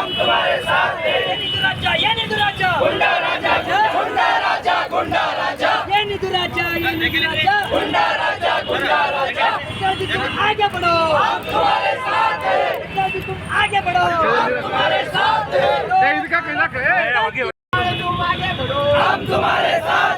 हम तुम्हारे साथ ये निधु राजा ये निधु राजा गुंडा राजा गुंडा राजा गुंडा राजा ये निधु राजा ये निधु राजा गुंडा राजा गुंडा राजा तुम आगे बढ़ो हम तुम्हारे साथ हैं। तुम आगे बढ़ो हम तुम्हारे साथ हैं। इनका कहना है आगे बढ़ो हम तुम्हारे साथ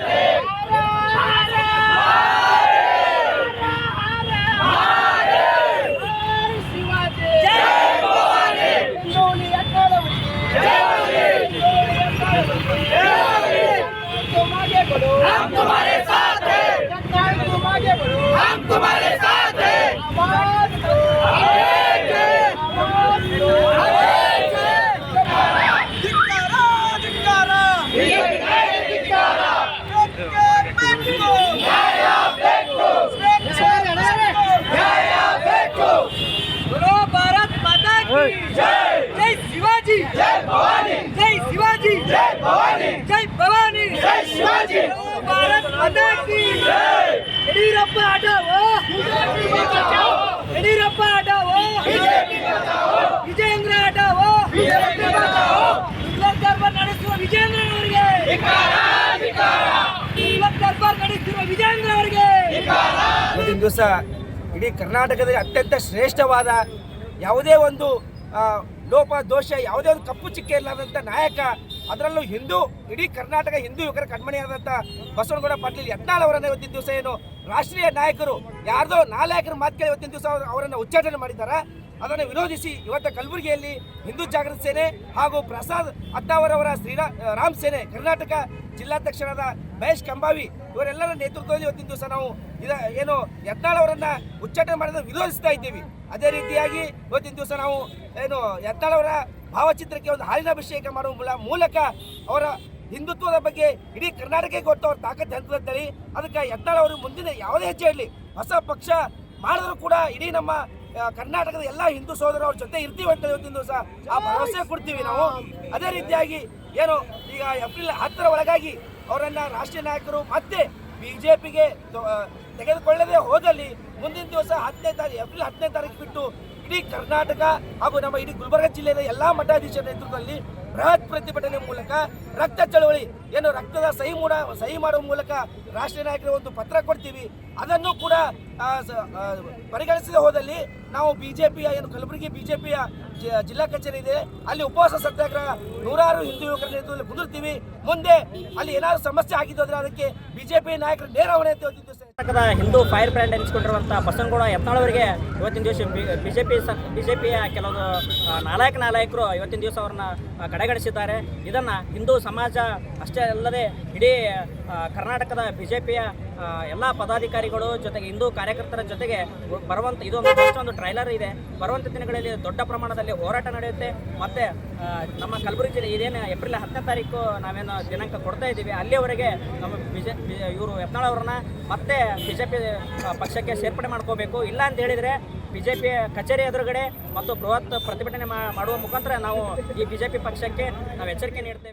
ಯಡಿಯೂರಪ್ಪ ಹಟಾವೋ ಯಡಿಯೂರಪ್ಪ ವಿಜೇಂದ್ರ ವಿಜಯೇಂದ್ರ ಹಟಾವೋ ದುರ್ಲಭ ದರ್ಬಾರ್ ನಡೆಸುವ ವಿಜೇಂದ್ರ ಅವರಿಗೆ. ದುರ್ಲಭ ದರ್ಬಾರ್ ನಡೆಸುವ ವಿಜಯೇಂದ್ರ ಅವರಿಗೆ. ಇವತ್ತಿನ ದಿವಸ ಇಡೀ ಕರ್ನಾಟಕದಲ್ಲಿ ಅತ್ಯಂತ ಶ್ರೇಷ್ಠವಾದ ಯಾವುದೇ ಒಂದು ಲೋಪ, ದೋಷ ಯಾವುದೇ ಒಂದು ಕಪ್ಪು ಚಿಕ್ಕ ಇಲ್ಲದಂಥ ನಾಯಕ ಅದರಲ್ಲೂ ಹಿಂದೂ, ಇಡೀ ಕರ್ನಾಟಕ ಹಿಂದೂ ಯುವಕರ ಕಣ್ಮಣಿಯಾದಂಥ ಬಸವನಗೌಡ ಪಾಟೀಲ್ ಯತ್ನಾಳ್ ಅವರನ್ನ ಇವತ್ತಿನ ದಿವಸ ಏನು ರಾಷ್ಟ್ರೀಯ ನಾಯಕರು, ಯಾರ್ದೋ ನಾಲ್ಕರ ಕೇಳಿ ಇವತ್ತಿನ ದಿವಸ ಅವರನ್ನು ಉಚ್ಚಾಟನೆ ಮಾಡಿದ್ದಾರೆ. ಅದನ್ನು ವಿರೋಧಿಸಿ ಇವತ್ತು ಕಲಬುರಗಿಯಲ್ಲಿ ಹಿಂದೂ ಜಾಗೃತ ಸೇನೆ ಹಾಗೂ ಪ್ರಸಾದ್ ಅತ್ತಾವರವರ ಶ್ರೀರಾ ರಾಮ್ ಸೇನೆ, ಕರ್ನಾಟಕ ಜಿಲ್ಲಾಧ್ಯಕ್ಷರಾದ ಮಹೇಶ್ ಕಂಬಾವಿ ಇವರೆಲ್ಲರ ನೇತೃತ್ವದಲ್ಲಿ ಇವತ್ತಿನ ದಿವಸ ನಾವು ಇದ ಏನು ಯತ್ನಾಳ್ ಅವರನ್ನ ಉಚ್ಚಾಟನೆ ಮಾಡೋದನ್ನು ವಿರೋಧಿಸ್ತಾ ಇದ್ದೀವಿ. ಅದೇ ರೀತಿಯಾಗಿ ಇವತ್ತಿನ ದಿವಸ ನಾವು ಏನು ಯತ್ನಾಳ್ ಅವರ ಭಾವಚಿತ್ರಕ್ಕೆ ಒಂದು ಹಾಲಿನ ಅಭಿಷೇಕ ಮಾಡುವ ಮೂಲ- ಮೂಲಕ ಅವರ ಹಿಂದುತ್ವದ ಬಗ್ಗೆ ಇಡೀ ಕರ್ನಾಟಕಕ್ಕೆ ಗೊತ್ತು ಅವ್ರ ತಾಕತ್ತು ಹಂತದಲ್ಲಿ ಅದಕ್ಕೆ ಯತ್ನಾಳ್ ಅವರು ಮುಂದಿನ ಯಾವುದೇ ಹೆಜ್ಜೆ ಇರಲಿ. ಹೊಸ ಪಕ್ಷ ಮಾಡಿದ್ರು ಕೂಡ ಇಡೀ ನಮ್ಮ ಕರ್ನಾಟಕದ ಎಲ್ಲ ಹಿಂದೂ ಸಹೋದರ ಅವ್ರ ಜೊತೆ ಇರ್ತೀವಿ ಅಂತ ಇವತ್ತಿನ ದಿವಸ ಆ ಭರವಸೆ ಕೊಡ್ತೀವಿ ನಾವು. ಅದೇ ರೀತಿಯಾಗಿ ಏನು ಈಗ ಏಪ್ರಿಲ್ ಹತ್ತರ ಒಳಗಾಗಿ ಅವರನ್ನ ರಾಷ್ಟ್ರೀಯ ನಾಯಕರು ಮತ್ತೆ ಬಿಜೆಪಿಗೆ ತೆಗೆದುಕೊಳ್ಳದೆ ಹೋದಲ್ಲಿ ಮುಂದಿನ ದಿವಸ ಹತ್ತನೇ ತಾರೀಕು ಏಪ್ರಿಲ್ ಹತ್ತನೇ ತಾರೀಕು ಬಿಟ್ಟು ಇಡೀ ಕರ್ನಾಟಕ ಹಾಗೂ ನಮ್ಮ ಇಡೀ ಗುಲ್ಬರ್ಗ ಜಿಲ್ಲೆಯ ಎಲ್ಲಾ ಮಠಾಧೀಶರ ನೇತೃತ್ವದಲ್ಲಿ ಬೃಹತ್ ಪ್ರತಿಭಟನೆ ಮೂಲಕ ರಕ್ತ ಚಳವಳಿ ಏನು ರಕ್ತದ ಸಹಿ ಮೂಡ ಸಹಿ ಮಾಡುವ ಮೂಲಕ ರಾಷ್ಟ್ರೀಯ ನಾಯಕರ ಒಂದು ಪತ್ರ ಕೊಡ್ತೀವಿ ಅದನ್ನು ಕೂಡ ಪರಿಗಣಿಸಿದ ಹೋದಲ್ಲಿ ಆ, ಪರಿಗಣಿಸದೆ ಹೋದಲ್ಲಿ ನಾವು ಬಿಜೆಪಿಯ ಏನು ಕಲಬುರಗಿ ಬಿಜೆಪಿಯ ಜಿಲ್ಲಾ ಕಚೇರಿ ಇದೆ ಅಲ್ಲಿ ಉಪವಾಸ ಸತ್ಯಾಗ್ರಹ ನೂರಾರು ಹಿಂದೂ ಯುವಕರ ನೇತೃತ್ವದಲ್ಲಿ ಕುದುರ್ತೀವಿ. ಮುಂದೆ ಅಲ್ಲಿ ಏನಾದ್ರು ಸಮಸ್ಯೆ ಆಗಿದ್ದು ಅಂದರೆ ಅದಕ್ಕೆ ಬಿಜೆಪಿ ನಾಯಕರು ನೇರ ಹೊಣೆ ಅಂತ ಕರ್ನಾಟಕದ ಹಿಂದೂ ಫೈರ್ ಬ್ರ್ಯಾಂಡ್ ಎನಿಸಿಕೊಂಡಿರುವಂಥ ಬಸನಗೌಡ ಯತ್ನಾಳವರಿಗೆ ಇವತ್ತಿನ ದಿವಸ ಬಿಜೆಪಿ ಬಿಜೆಪಿಯ ಕೆಲವು ಕೆಲವೊಂದು ನಾಲಾಯಕ ನಾಯಕರು ಇವತ್ತಿನ ದಿವಸ ಅವರನ್ನ ಕಡೆಗಣಿಸಿದ್ದಾರೆ. ಇದನ್ನು ಹಿಂದೂ ಸಮಾಜ ಅಷ್ಟೇ ಅಲ್ಲದೆ ಇಡೀ ಕರ್ನಾಟಕದ ಬಿಜೆಪಿಯ ಎಲ್ಲ ಪದಾಧಿಕಾರಿಗಳು ಜೊತೆಗೆ ಹಿಂದೂ ಕಾರ್ಯಕರ್ತರ ಜೊತೆಗೆ ಬರುವಂಥ ಇದೊಂದು ಒಂದು ಟ್ರೈಲರ್ ಇದೆ. ಬರುವಂಥ ದಿನಗಳಲ್ಲಿ ದೊಡ್ಡ ಪ್ರಮಾಣದಲ್ಲಿ ಹೋರಾಟ ನಡೆಯುತ್ತೆ. ಮತ್ತು ನಮ್ಮ ಕಲಬುರಗಿ ಜಿಲ್ಲೆ, ಇದೇನು ಏಪ್ರಿಲ್ ಹತ್ತನೇ ತಾರೀಕು ನಾವೇನು ದಿನಾಂಕ ಕೊಡ್ತಾ ಇದ್ದೀವಿ ಅಲ್ಲಿಯವರೆಗೆ ನಮ್ಮ ಬಿಜೆ ಇವರು ಯತ್ನಾಳ್ ಅವ್ರನ್ನ ಮತ್ತೆ ಬಿ ಜೆ ಪಿ ಪಕ್ಷಕ್ಕೆ ಸೇರ್ಪಡೆ ಮಾಡ್ಕೋಬೇಕು. ಇಲ್ಲ ಅಂತ ಹೇಳಿದರೆ ಬಿ ಜೆ ಪಿ ಕಚೇರಿ ಎದುರುಗಡೆ ಮತ್ತು ಬೃಹತ್ ಪ್ರತಿಭಟನೆ ಮಾಡುವ ಮುಖಾಂತರ ನಾವು ಈ ಬಿ ಜೆ ಪಿ ಪಕ್ಷಕ್ಕೆ ನಾವು ಎಚ್ಚರಿಕೆ ನೀಡ್ತೇವೆ.